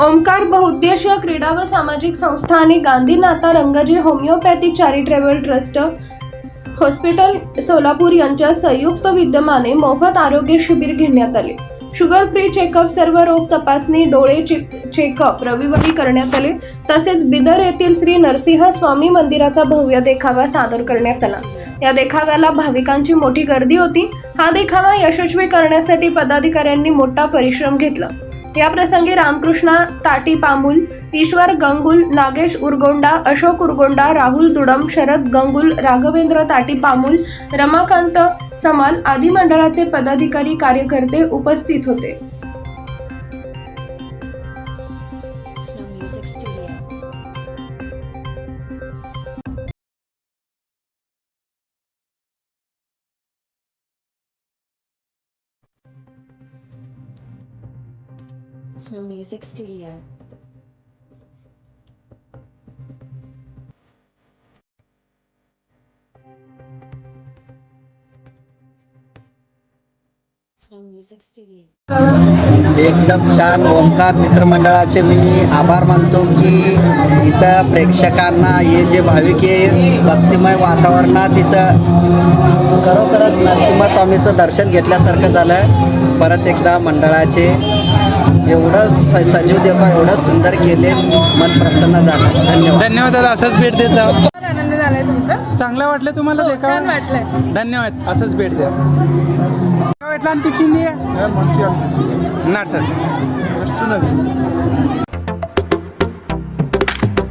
ओमकार बहुउद्देशीय क्रीडा व सामाजिक संस्था आणि Gandhinatha Rangji homoeopathic charitable trust hospital Solapur यांच्या संयुक्त विद्यमाने मोफत आरोग्य शिबिर घेण्यात आले. शुगर फ्री चेकअप सर्व रोग तपासणी डोळे चेक चेकअप रविवारी करण्यात आले. तसेच बिदर येथील श्री नरसिंह स्वामी मंदिराचा भव्य देखावा सादर करण्यात आला. या देखाव्याला भाविकांची मोठी गर्दी होती. हा देखावा यशस्वी करण्यासाठी पदाधिकाऱ्यांनी मोठा परिश्रम घेतला. या प्रसंगी रामकृष्ण ताटी पामुल ईश्वर गंगुल नागेश उरगोंडा अशोक उरगोंडा राहुल दुडम शरद गंगुल राघवेंद्र ताटी पामुल रमाकांत समाल आदी मंडळाचे पदाधिकारी कार्यकर्ते उपस्थित होते. Snow Music Studio. एकदम छान ओंकार मित्रमंडळाचे मी आभार मानतो की इथं प्रेक्षकांना हे जे भाविक आहे भक्तिमय वातावरणात इथं खरोखरच नरसिंहस्वामीचं दर्शन घेतल्यासारखं झालं परत एकदा मंडळाचे एवढं स सजीव देवा एवढं सुंदर केले मन प्रसन्न झालं. धन्यवाद. धन्यवाद दादा असंच भेट देत जा. फार आनंद झालाय तुमचा. चांगलं वाटलं तुम्हाला हो, ते छान वाटलंय. धन्यवाद असंच भेट द्या. काय वाटलं आणि पिचिंदी नाट सर.